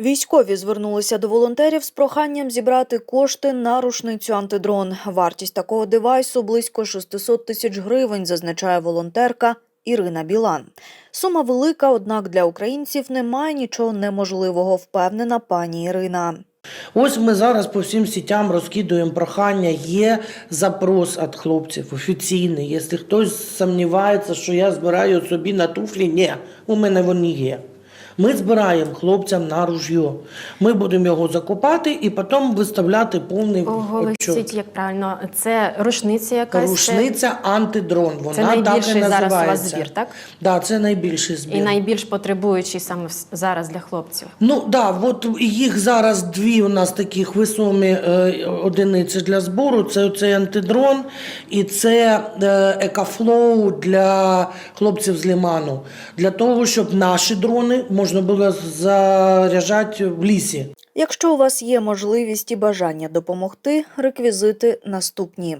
Військові звернулися до волонтерів з проханням зібрати кошти на рушницю антидрон. Вартість такого девайсу близько 600 тисяч гривень, зазначає волонтерка Ірина Білан. Сума велика, однак для українців немає нічого неможливого, впевнена пані Ірина. Ось ми зараз по всім сітям розкидуємо прохання. Є запрос від хлопців офіційний. Якщо хтось сумнівається, що я збираю собі на туфлі, ні, у мене вони є. Ми збираємо хлопцям на ружьо. Ми будемо його закупати і потім виставляти повний Оголосіть, як правильно, це рушниця якась. Рушниця антидрон. Вона Це так і найбільший зараз у вас збір, так? Да, це найбільший збір. І найбільш потребуючий саме зараз для хлопців. Ну да, от їх зараз дві у нас таких висомі е, одиниці для збору. Це цей антидрон і це е, екафлоу для хлопців з лиману. Для того, щоб наші дрони можна було заряджати в лісі. Якщо у вас є можливість і бажання допомогти, реквізити наступні.